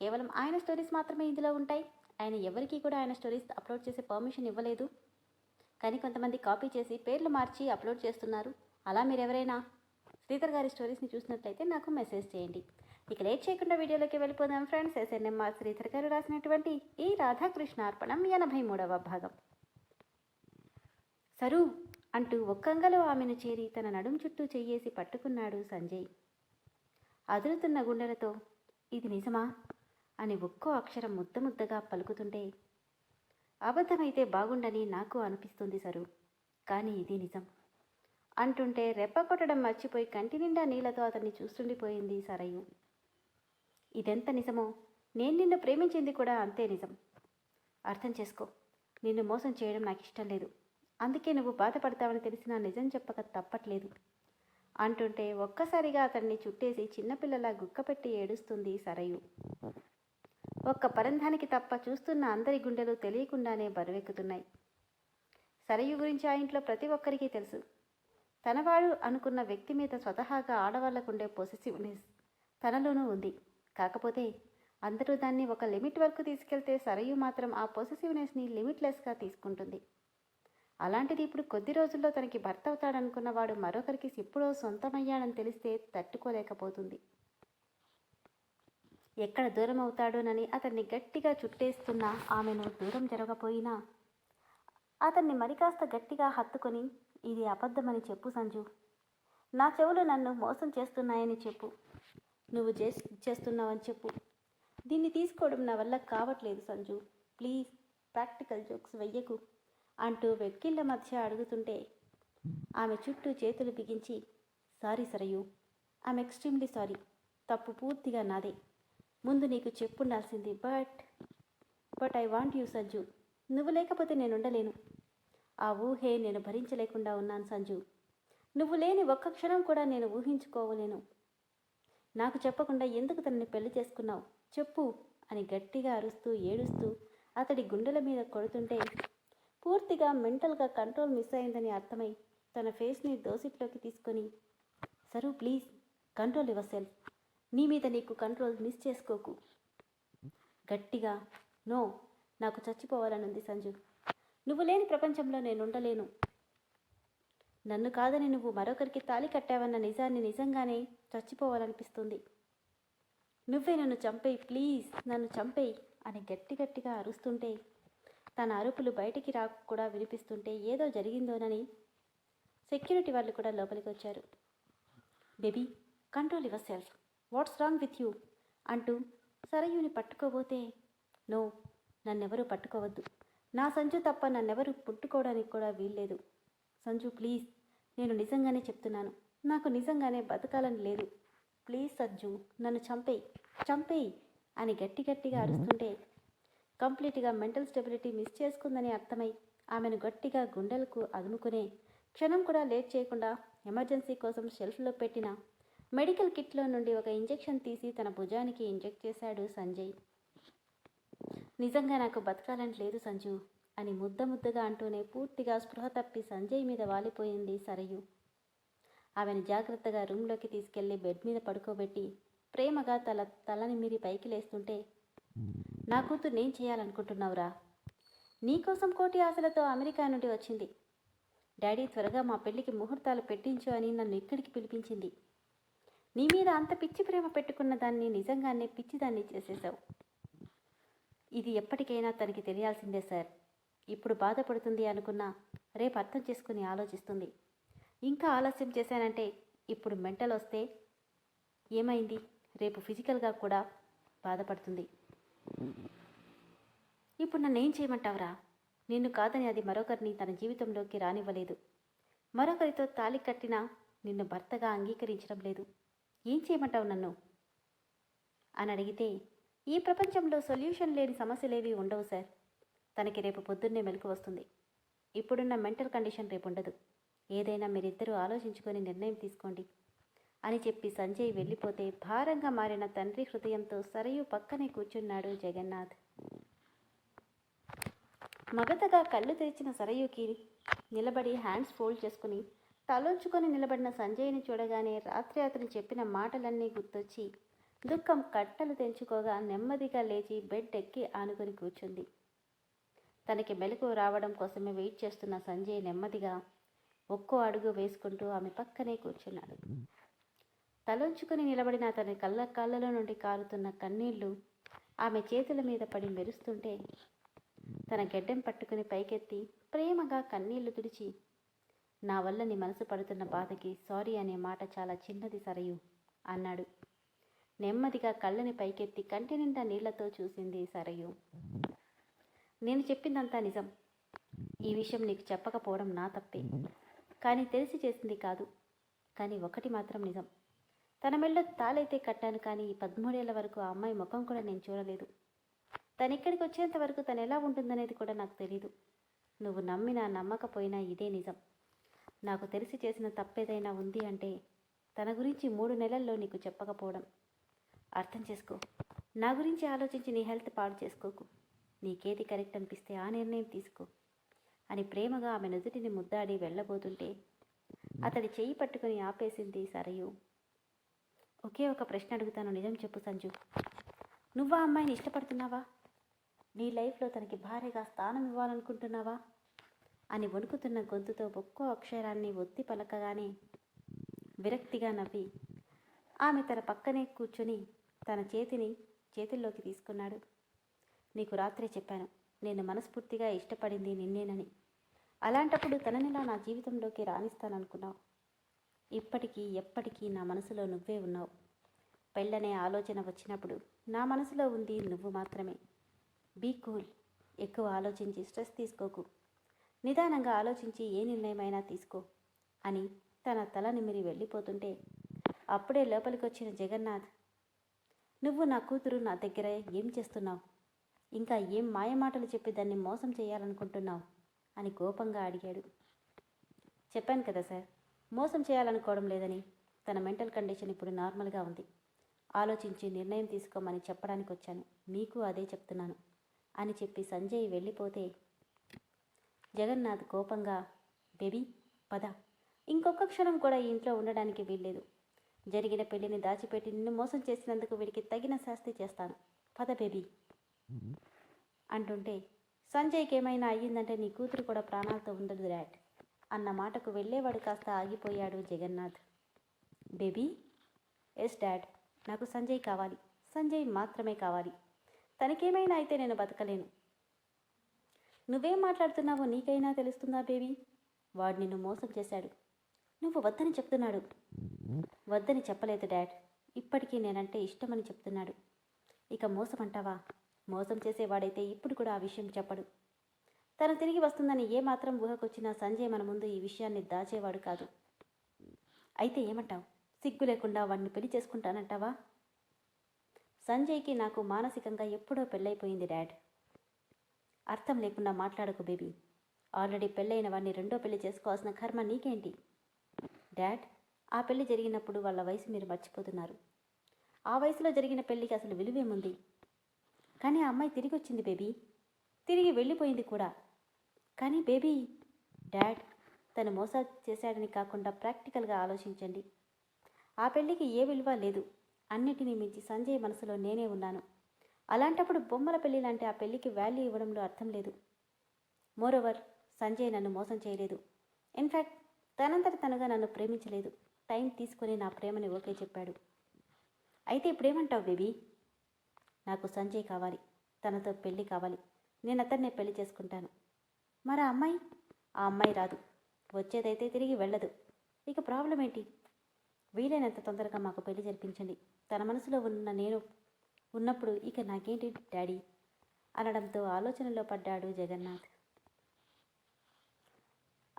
కేవలం ఆయన స్టోరీస్ మాత్రమే ఇందులో ఉంటాయి. ఆయన ఎవరికీ కూడా ఆయన స్టోరీస్ అప్లోడ్ చేసే పర్మిషన్ ఇవ్వలేదు. కానీ కొంతమంది కాపీ చేసి పేర్లు మార్చి అప్లోడ్ చేస్తున్నారు. అలా మీరు ఎవరైనా శ్రీధర్ గారి స్టోరీస్ని చూసినట్లయితే నాకు మెసేజ్ చేయండి. ఇక లేట్ చేయకుండా వీడియోలోకి వెళ్ళిపోదాం ఫ్రెండ్స్ ఎస్ఎన్ఎంఆర్ శ్రీధర్ గారు రాసినటువంటి ఈ రాధాకృష్ణ అర్పణం ఎనభై మూడవ భాగం. సరు అంటూ ఒక్కంగలో ఆమెను చేరి తన నడుం చుట్టూ చెయ్యేసి పట్టుకున్నాడు సంజయ్. అదురుతున్న గుండెలతో ఇది నిజమా? అని ఒక్కో అక్షరం ముద్ద ముద్దగా పలుకుతుంటే అబద్ధమైతే బాగుండని నాకు అనిపిస్తుంది సరు. కానీ ఇది నిజం. అంటుంటే రెప్ప కొట్టడం మర్చిపోయి కంటి నిండా నీళ్ళతో అతన్ని చూస్తుండిపోయింది సరయు. ఇదెంత నిజమో? నేను నిన్ను ప్రేమించింది కూడా అంతే నిజం. అర్థం చేసుకో. నిన్ను మోసం చేయడం నాకు ఇష్టం లేదు. అందుకే నువ్వు బాధపడతావని తెలిసినా నిజం చెప్పక తప్పట్లేదు. అంటుంటే ఒక్కసారిగా అతన్ని చుట్టేసి చిన్నపిల్లలా గుక్కపెట్టి ఏడుస్తుంది సరయు. ఒక్క పరంధానికి తప్ప చూస్తున్న అందరి గుండెలు తెలియకుండానే బరువెక్కుతున్నాయి. సరయు గురించి ఆ ఇంట్లో ప్రతి ఒక్కరికి తెలుసు. తనవాడు అనుకున్న వ్యక్తి మీద స్వతహాగా ఆడవాళ్ళకుండే పొసెసివ్నెస్ తనలోనూ ఉంది. కాకపోతే అందరూ దాన్ని ఒక లిమిట్ వరకు తీసుకెళ్తే సరయు మాత్రం ఆ పొసెసివ్నెస్ని లిమిట్లెస్గా తీసుకుంటుంది. అలాంటిది ఇప్పుడు కొద్ది రోజుల్లో తనకి భర్త అవుతాడనుకున్నవాడు మరొకరికి ఎప్పుడో సొంతమయ్యాడని తెలిస్తే తట్టుకోలేకపోతుంది. ఎక్కడ దూరం అవుతాడోనని అతన్ని గట్టిగా చుట్టేస్తున్న ఆమెను దూరం జరగపోయినా అతన్ని మరికాస్త గట్టిగా హత్తుకొని ఇది అబద్ధమని చెప్పు సంజు. నా చెవులు నన్ను మోసం చేస్తున్నాయని చెప్పు. నువ్వు చే చేస్తున్నావని చెప్పు. దీన్ని తీసుకోవడం నా వల్ల కావట్లేదు సంజు. ప్లీజ్ ప్రాక్టికల్ జోక్స్ వెయ్యకు అంటూ వెక్కిళ్ళ మధ్య అడుగుతుంటే ఆమె చుట్టూ చేతులు బిగించి sorry Sarayu. I'm extremely sorry. తప్పు పూర్తిగా నాదే. ముందు నీకు చెప్పుండాల్సింది but but I want you Sanju. నువ్వు లేకపోతే నేను ఉండలేను ఆ ఊహే నేను భరించలేకుండా ఉన్నాను సంజు. నువ్వు లేని ఒక్క క్షణం కూడా నేను ఊహించుకోవలేను. నాకు చెప్పకుండా ఎందుకు తనని పెళ్ళి చేసుకున్నావు? చెప్పు అని గట్టిగా అరుస్తూ ఏడుస్తూ అతడి గుండెల మీద కొడుతుంటే పూర్తిగా మెంటల్గా కంట్రోల్ మిస్ అయిందని అర్థమై తన ఫేస్ని దోసిట్లోకి తీసుకొని Saru please control yourself. నీ మీద నీకు కంట్రోల్ మిస్ చేసుకోకు. గట్టిగా నో నాకు చచ్చిపోవాలనుంది సంజు. నువ్వు లేని ప్రపంచంలో నేను ఉండలేను. నన్ను కాదని నువ్వు మరొకరికి తాలి కట్టావన్న నిజాన్ని నిజంగానే చచ్చిపోవాలనిపిస్తుంది. నువ్వే నన్ను చంపేయి ప్లీజ్ నన్ను చంపేయి అని గట్టి గట్టిగా అరుస్తుంటే తన అరుపులు బయటికి రాకు కూడా వినిపిస్తుంటే ఏదో జరిగిందోనని సెక్యూరిటీ వాళ్ళు కూడా లోపలికి వచ్చారు baby control yourself. What's wrong with you అంటూ సరయుని పట్టుకోబోతే నో నన్నెవరూ పట్టుకోవద్దు. నా సంజు తప్ప నన్నెవరూ పుట్టుకోవడానికి కూడా వీల్లేదు. సంజు ప్లీజ్ నేను నిజంగానే చెప్తున్నాను. నాకు నిజంగానే బతకాలని లేదు. ప్లీజ్ సంజు నన్ను చంపేయి చంపేయి అని గట్టి గట్టిగా అరుస్తుంటే కంప్లీట్గా మెంటల్ స్టెబిలిటీ మిస్ చేసుకుందని అర్థమై ఆమెను గట్టిగా గుండెలకు అదుముకునే క్షణం కూడా లేట్ చేయకుండా ఎమర్జెన్సీ కోసం షెల్ఫ్లో పెట్టిన మెడికల్ కిట్లో నుండి ఒక ఇంజెక్షన్ తీసి తన భుజానికి ఇంజెక్ట్ చేశాడు సంజయ్. నిజంగా నాకు బతకాలని లేదు సంజు అని ముద్ద ముద్దగా అంటూనే పూర్తిగా స్పృహ తప్పి సంజయ్ మీద వాలిపోయింది సరయు. ఆమెను జాగ్రత్తగా రూమ్లోకి తీసుకెళ్ళి బెడ్ మీద పడుకోబెట్టి ప్రేమగా తల తలని మీరి పైకి లేస్తుంటే నా కూతురు నేను చేయాలనుకుంటున్నావురా. నీకోసం కోటి ఆశలతో అమెరికా నుండి వచ్చింది. డాడీ త్వరగా మా పెళ్ళికి ముహూర్తాలు పెట్టించు అని నన్ను ఇక్కడికి పిలిపించింది. నీ మీద అంత పిచ్చి ప్రేమ పెట్టుకున్న దాన్ని నిజంగానే పిచ్చిదాన్ని చేసేశావు ఇది ఎప్పటికైనా తనకి తెలియాల్సిందే సార్. ఇప్పుడు బాధపడుతుంది అనుకున్నా రేపు అర్థం చేసుకుని ఆలోచిస్తుంది. ఇంకా ఆలస్యం చేశానంటే ఇప్పుడు మెంటల్ వస్తే ఏమైంది? రేపు ఫిజికల్గా కూడా బాధపడుతుంది. ఇప్పుడు నన్ను ఏం చేయమంటావురా? నిన్ను కాదని అది మరొకరిని తన జీవితంలోకి రానివ్వలేదు. మరొకరితో తాలి కట్టినా నిన్ను భర్తగా అంగీకరించడం లేదు. ఏం చేయమంటావు నన్ను? అని అడిగితే ఈ ప్రపంచంలో సొల్యూషన్ లేని సమస్యలేవి ఉండవు సార్. తనకి రేపు పొద్దున్నే మెలకు వస్తుంది. ఇప్పుడున్న మెంటల్ కండిషన్ రేపు ఉండదు. ఏదైనా మీరిద్దరూ ఆలోచించుకొని నిర్ణయం తీసుకోండి అని చెప్పి సంజయ్ వెళ్ళిపోతే భారంగా మారిన తండ్రి హృదయంతో సరయు పక్కనే కూర్చున్నాడు జగన్నాథ్. మగతగా కళ్ళు తెరిచిన సరయుకి నిలబడి హ్యాండ్స్ ఫోల్డ్ చేసుకుని తలొంచుకొని నిలబడిన సంజయ్ని చూడగానే రాత్రి అతను చెప్పిన మాటలన్నీ గుర్తొచ్చి దుఃఖం కట్టలు తెంచుకోగా నెమ్మదిగా లేచి బెడ్ ఎక్కి ఆనుకొని కూర్చుంది. తనకి మెలకు రావడం కోసమే వెయిట్ చేస్తున్న సంజయ్ నెమ్మదిగా ఒక్కో అడుగు వేసుకుంటూ ఆమె పక్కనే కూర్చున్నాడు. తలొంచుకొని నిలబడిన అతని కళ్ళ కళ్ళలో నుండి కారుతున్న కన్నీళ్ళు ఆమె చేతుల మీద పడి మెరుస్తుంటే తన గెడ్డెం పట్టుకుని పైకెత్తి ప్రేమగా కన్నీళ్ళు తుడిచి నా వల్ల నీ మనసు పడుతున్న బాధకి సారీ అనే మాట చాలా చిన్నది సరయు అన్నాడు. నెమ్మదిగా కళ్ళని పైకెత్తి కంటి నిండా నీళ్ళతో చూసింది సరయు. నేను చెప్పిందంతా నిజం. ఈ విషయం నీకు చెప్పకపోవడం నా తప్పే. కానీ తెలిసి చేసింది కాదు. కానీ ఒకటి మాత్రం నిజం. తన మెళ్ళో తాళైతే కట్టాను కానీ ఈ పదమూడేళ్ళ వరకు ఆ అమ్మాయి ముఖం కూడా నేను చూడలేదు. తను ఇక్కడికి వచ్చేంత వరకు తను ఎలా ఉంటుందనేది కూడా నాకు తెలీదు. నువ్వు నమ్మినా నమ్మకపోయినా ఇదే నిజం. నాకు తెలిసి చేసిన తప్పేదైనా ఉంది అంటే తన గురించి మూడు నెలల్లో నీకు చెప్పకపోవడం. అర్థం చేసుకో. నా గురించి ఆలోచించి నీ హెల్త్ పాడు చేసుకోకు. నీకేది కరెక్ట్ అనిపిస్తే ఆ నిర్ణయం తీసుకో. అని ప్రేమగా ఆమె నుదుటిని ముద్దాడి వెళ్ళబోతుంటే అతడి చెయ్యి పట్టుకుని ఆపేసింది సరయు. ఒకే ఒక ప్రశ్న అడుగుతాను నిజం చెప్పు సంజు. నువ్వు ఆ అమ్మాయిని ఇష్టపడుతున్నావా? నీ లైఫ్లో తనకి భార్యగా స్థానం ఇవ్వాలనుకుంటున్నావా? అని వణుకుతున్న గొంతుతో ఒక్కో అక్షరాన్ని ఒత్తి పలకగానే విరక్తిగా నవ్వి ఆమె తన పక్కనే కూర్చొని తన చేతిని చేతుల్లోకి తీసుకున్నాడు. నీకు రాత్రే చెప్పాను నేను మనస్ఫూర్తిగా ఇష్టపడింది నిన్నేనని. అలాంటప్పుడు తననిలా నా జీవితంలోకి రాణిస్తాననుకున్నావు ఇప్పటికీ ఎప్పటికీ నా మనసులో నువ్వే ఉన్నావు. పెళ్ళనే ఆలోచన వచ్చినప్పుడు నా మనసులో ఉంది నువ్వు మాత్రమే. బీ కూల్ ఎక్కువ ఆలోచించి స్ట్రెస్ తీసుకోకు. నిదానంగా ఆలోచించి ఏ నిర్ణయమైనా తీసుకో అని తన తల నిమిరి వెళ్ళిపోతుంటే అప్పుడే లోపలికి వచ్చిన జగన్నాథ్ నువ్వు నా కూతురు నా దగ్గర ఏం చేస్తున్నావు? ఇంకా ఏం మాయమాటలు చెప్పి దాన్ని మోసం చేయాలనుకుంటున్నావు? అని కోపంగా అడిగాడు. చెప్పాను కదా సార్ మోసం చేయాలనుకోవడం లేదని తన మెంటల్ కండిషన్ ఇప్పుడు నార్మల్గా ఉంది. ఆలోచించి నిర్ణయం తీసుకోమని చెప్పడానికి వచ్చాను మీకు అదే చెప్తున్నాను అని చెప్పి సంజయ్ వెళ్ళిపోతే జగన్నాథ్ కోపంగా బేబీ పద. ఇంకొక క్షణం కూడా ఈ ఇంట్లో ఉండడానికి వీల్లేదు. జరిగిన పెళ్ళిని దాచిపెట్టి నిన్ను మోసం చేసినందుకు వీడికి తగిన శాస్తి చేస్తాను. పద బేబీ. అంటుంటే సంజయ్కి ఏమైనా అయ్యిందంటే నీ కూతురు కూడా ప్రాణాలతో ఉండదు డాడ్ అన్న మాటకు వెళ్ళేవాడు కాస్త ఆగిపోయాడు జగన్నాథ్. Baby yes dad. నాకు సంజయ్ కావాలి. సంజయ్ మాత్రమే కావాలి. తనకేమైనా అయితే నేను బతకలేను. నువ్వేం మాట్లాడుతున్నావో నీకైనా తెలుస్తుందా బేబీ? వాడు నిన్ను మోసం చేశాడు. నువ్వు వద్దని చెప్తున్నాడు. వద్దని చెప్పలేదు డాడ్. ఇప్పటికీ నేనంటే ఇష్టమని చెప్తున్నాడు. ఇక మోసం అంటావా మోసం చేసేవాడైతే ఇప్పుడు కూడా ఆ విషయం చెప్పడు. తను తిరిగి వస్తుందని ఏమాత్రం ఊహకొచ్చినా సంజయ్ మన ముందు ఈ విషయాన్ని దాచేవాడు కాదు. అయితే ఏమంటావు? సిగ్గు లేకుండా వాడిని పెళ్ళి చేసుకుంటానంటావా? సంజయ్కి నాకు మానసికంగా ఎప్పుడో పెళ్ళైపోయింది డాడ్. అర్థం లేకుండా మాట్లాడకు బేబీ. ఆల్రెడీ పెళ్ళైన వాడిని రెండో పెళ్ళి చేసుకోవాల్సిన కర్మ నీకేంటి? డాడ్ ఆ పెళ్ళి జరిగినప్పుడు వాళ్ళ వయసు మీరు మర్చిపోతున్నారు. ఆ వయసులో జరిగిన పెళ్ళికి అసలు విలువేముంది? కానీ ఆ అమ్మాయి తిరిగి వచ్చింది బేబీ. తిరిగి వెళ్ళిపోయింది కూడా. కానీ బేబీ డాడ్ తను మోసా చేశాడని కాకుండా ప్రాక్టికల్గా ఆలోచించండి. ఆ పెళ్ళికి ఏ విలువ లేదు. అన్నిటినీ మించి సంజయ్ మనసులో నేనే ఉన్నాను. అలాంటప్పుడు బొమ్మల పెళ్ళి లాంటి ఆ పెళ్ళికి వాల్యూ ఇవ్వడంలో అర్థం లేదు. మోరోవర్ సంజయ్ నన్ను మోసం చేయలేదు. ఇన్ఫ్యాక్ట్ తనంతట తనుగా నన్ను ప్రేమించలేదు. టైం తీసుకొని నా ప్రేమని ఓకే చెప్పాడు. అయితే ఇప్పుడేమంటావు బేబీ? నాకు సంజయ్ కావాలి. తనతో పెళ్ళి కావాలి. నేను అతన్నే పెళ్ళి చేసుకుంటాను. మరి ఆ అమ్మాయి? ఆ అమ్మాయి రాదు. వచ్చేదైతే తిరిగి వెళ్ళదు. ఇక ప్రాబ్లం ఏంటి వీలైనంత తొందరగా మాకు పెళ్ళి జరిపించండి. తన మనసులో ఉన్న నేను ఉన్నప్పుడు ఇక నాకేంటి డాడీ? అనడంతో ఆలోచనలో పడ్డాడు జగన్నాథ్.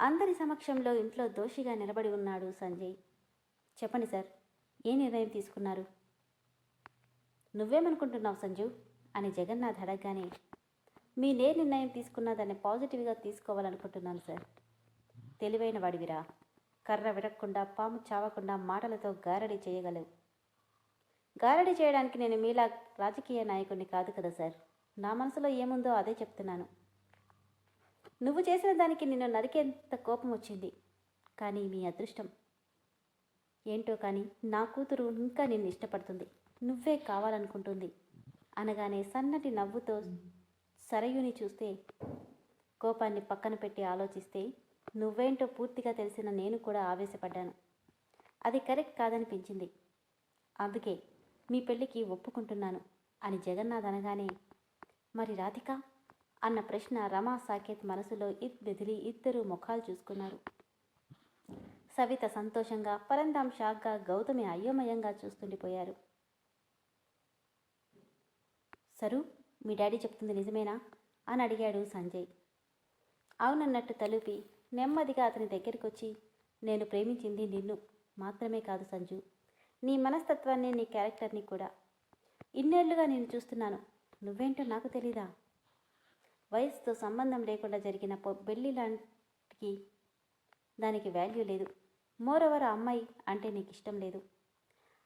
అందరి సమక్షంలో ఇంట్లో దోషిగా నిలబడి ఉన్నాడు సంజయ్. చెప్పండి సార్ ఏ నిర్ణయం తీసుకున్నారు? నువ్వేమనుకుంటున్నావు సంజు? అని జగన్నాథ్ అడగగానే మీ నే నిర్ణయం తీసుకున్న దాన్ని పాజిటివ్గా తీసుకోవాలనుకుంటున్నాను సార్. తెలివైన వాడివిరా. కర్ర విరక్కుండా పాము చావకుండా మాటలతో గారడీ చేయగలవు. గారడీ చేయడానికి నేను మీలా రాజకీయ నాయకుడిని కాదు కదా సార్. నా మనసులో ఏముందో అదే చెప్తున్నాను. నువ్వు చేసిన దానికి నిన్ను నరికేంత కోపం వచ్చింది. కానీ మీ అదృష్టం. ఏంటో కానీ నా కూతురు ఇంకా నిన్ను ఇష్టపడుతుంది. నువ్వే కావాలనుకుంటుంది. అనగానే సన్నటి నవ్వుతో సరయుని చూస్తే కోపాన్ని పక్కన పెట్టి ఆలోచిస్తే నువ్వేంటో పూర్తిగా తెలిసిన నేను కూడా ఆవేశపడ్డాను. అది కరెక్ట్ కాదనిపించింది. అందుకే మీ పెళ్ళికి ఒప్పుకుంటున్నాను అని జగన్నాథ్ అనగానే మరి రాధిక? అన్న ప్రశ్న రమా సాకేత్ మనసులో ఇద్ బెదిలి ఇద్దరు ముఖాలు చూసుకున్నారు. సవిత సంతోషంగా పరంధాం షాక్గా గౌతమి అయోమయంగా చూస్తుండిపోయారు. సరు మీ డాడీ చెప్తుంది నిజమేనా? అని అడిగాడు సంజయ్. అవునన్నట్టు తలుపి నెమ్మదిగా అతని దగ్గరికి వచ్చి నేను ప్రేమించింది నిన్ను మాత్రమే కాదు సంజు. నీ మనస్తత్వాన్ని నీ క్యారెక్టర్ని కూడా. ఇన్నేళ్ళుగా నేను చూస్తున్నాను. నువ్వేంటో నాకు తెలీదా? వయసుతో సంబంధం లేకుండా జరిగిన బెల్లి లాంటికి దానికి వాల్యూ లేదు. మోరవర్ అమ్మాయి అంటే నీకు ఇష్టం లేదు.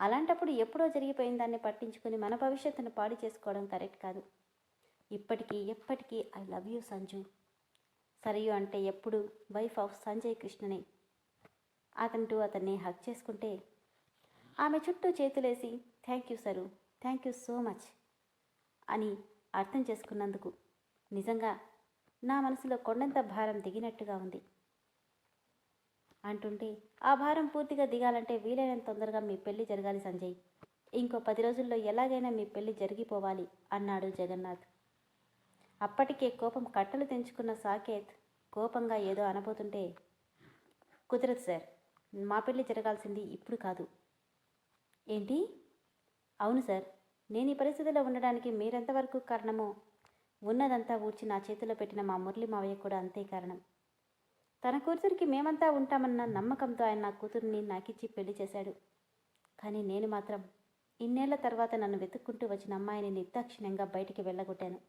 అలాంటప్పుడు ఎప్పుడో జరిగిపోయిన దాన్ని పట్టించుకొని మన భవిష్యత్తును పాడు చేసుకోవడం కరెక్ట్ కాదు. ఇప్పటికీ ఎప్పటికీ I love you Sanju. Sarayu అంటే ఎప్పుడు వైఫ్ ఆఫ్ సంజయ్ కృష్ణనే. అతను అతన్ని హక్ చేసుకుంటే ఆమె చుట్టూ చేతులేసి thank you Saru thank you so much అని అర్థం చేసుకున్నందుకు నిజంగా నా మనసులో కొండంత భారం దిగినట్టుగా ఉంది. అంటుంటే ఆ భారం పూర్తిగా దిగాలంటే వీలైనంత తొందరగా మీ పెళ్ళి జరగాలి సంజయ్. ఇంకో పది రోజుల్లో ఎలాగైనా మీ పెళ్ళి జరిగిపోవాలి అన్నాడు జగన్నాథ్. అప్పటికే కోపం కట్టలు తెంచుకున్న సాకేత్ కోపంగా ఏదో అనబోతుంటే కుదరదు సార్. మా పెళ్ళి జరగాల్సింది ఇప్పుడు కాదు. ఏంటి? అవును సార్. నేను ఈ పరిస్థితిలో ఉండడానికి మీరెంతవరకు కారణమో ఉన్నదంతా ఊడ్చి నా చేతిలో పెట్టిన మా మురళి మావయ్య కూడా అంతే కారణం. తన కూతురికి మేమంతా ఉంటామన్న నమ్మకంతో ఆయన నా కూతుర్ని నాకిచ్చి పెళ్ళి చేశాడు. కానీ నేను మాత్రం ఇన్నేళ్ళ తర్వాత నన్ను వెతుక్కుంటూ వచ్చిన అమ్మాయిని నిర్దాక్షిణ్యంగా బయటికి వెళ్ళగొట్టాను.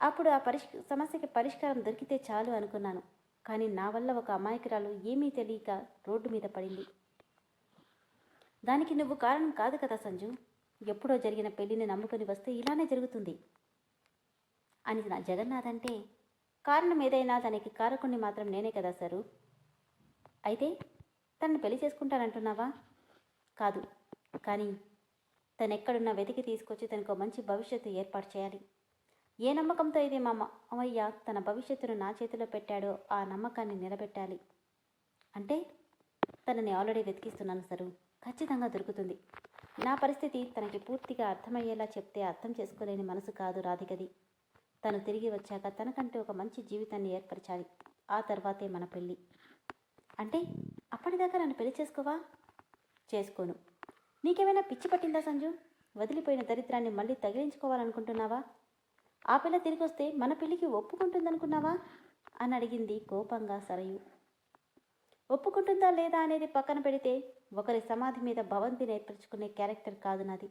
అప్పుడు ఆ పరిష్ సమస్యకి పరిష్కారం దొరికితే చాలు అనుకున్నాను. కానీ నా వల్ల ఒక అమాయకురాలు ఏమీ తెలియక రోడ్డు మీద పడింది. దానికి నువ్వు కారణం కాదు కదా సంజు. ఎప్పుడో జరిగిన పెళ్ళిని నమ్ముకొని వస్తే ఇలానే జరుగుతుంది. అని నా జగన్నాథ్ అంటే కారణం ఏదైనా దానికి కారకుణ్ణి మాత్రం నేనే కదా సరు. అయితే తనను పెళ్ళి చేసుకుంటానంటున్నావా? కాదు. కానీ తను ఎక్కడున్నా వెతికి తీసుకొచ్చి తనకు మంచి భవిష్యత్తు ఏర్పాటు చేయాలి. ఏ నమ్మకంతో ఇది మా మామయ్య తన భవిష్యత్తును నా చేతిలో పెట్టాడో ఆ నమ్మకాన్ని నిలబెట్టాలి. అంటే తనని ఆల్రెడీ వెతికిస్తున్నాను సరు. ఖచ్చితంగా దొరుకుతుంది. నా పరిస్థితి తనకి పూర్తిగా అర్థమయ్యేలా చెప్తే అర్థం చేసుకోలేని మనసు కాదు రాధికది. తను తిరిగి వచ్చాక తనకంటే ఒక మంచి జీవితాన్ని ఏర్పరచాలి. ఆ తర్వాతే మన పెళ్ళి. అంటే అప్పటిదాకా నన్ను పెళ్ళి చేసుకోవా? చేసుకోను. నీకేమైనా పిచ్చి పట్టిందా సంజు? వదిలిపోయిన దరిద్రాన్ని మళ్ళీ తగిలించుకోవాలనుకుంటున్నావా? ఆ పిల్ల తిరిగి వస్తే మన పెళ్ళికి ఒప్పుకుంటుందనుకున్నావా? అని అడిగింది కోపంగా సరయు. ఒప్పుకుంటుందా లేదా అనేది పక్కన పెడితే ఒకరి సమాధి మీద భవంతి నేర్పించుకునే క్యారెక్టర్ కాదు నాది.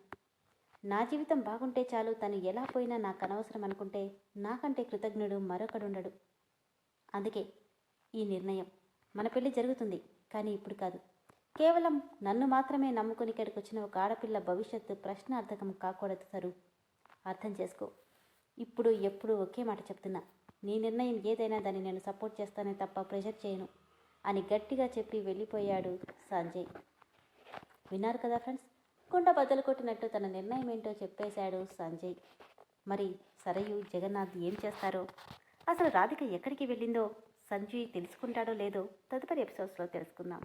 నా జీవితం బాగుంటే చాలు తను ఎలా పోయినా నాకు అనవసరం అనుకుంటే నాకంటే కృతజ్ఞుడు మరొకడుండడు. అందుకే ఈ నిర్ణయం మన పెళ్ళి జరుగుతుంది కానీ ఇప్పుడు కాదు. కేవలం నన్ను మాత్రమే నమ్ముకుని ఇక్కడికి వచ్చిన ఒక ఆడపిల్ల భవిష్యత్తు ప్రశ్నార్థకం కాకూడదు సరు. అర్థం చేసుకో. ఇప్పుడు ఎప్పుడు ఒకే మాట చెప్తున్నా. నీ నిర్ణయం ఏదైనా దాన్ని నేను సపోర్ట్ చేస్తానే తప్ప ప్రెషర్ చేయను. అని గట్టిగా చెప్పి వెళ్ళిపోయాడు సంజయ్. విన్నారు కదా ఫ్రెండ్స్? కుండ బద్దలు కొట్టినట్టు తన నిర్ణయం ఏంటో చెప్పేశాడు సంజయ్. మరి సరయు జగన్నాథ్ ఏం చేస్తారో? అసలు రాధిక ఎక్కడికి వెళ్ళిందో సంజయ్ తెలుసుకుంటాడో లేదో తదుపరి ఎపిసోడ్స్లో తెలుసుకుందాం.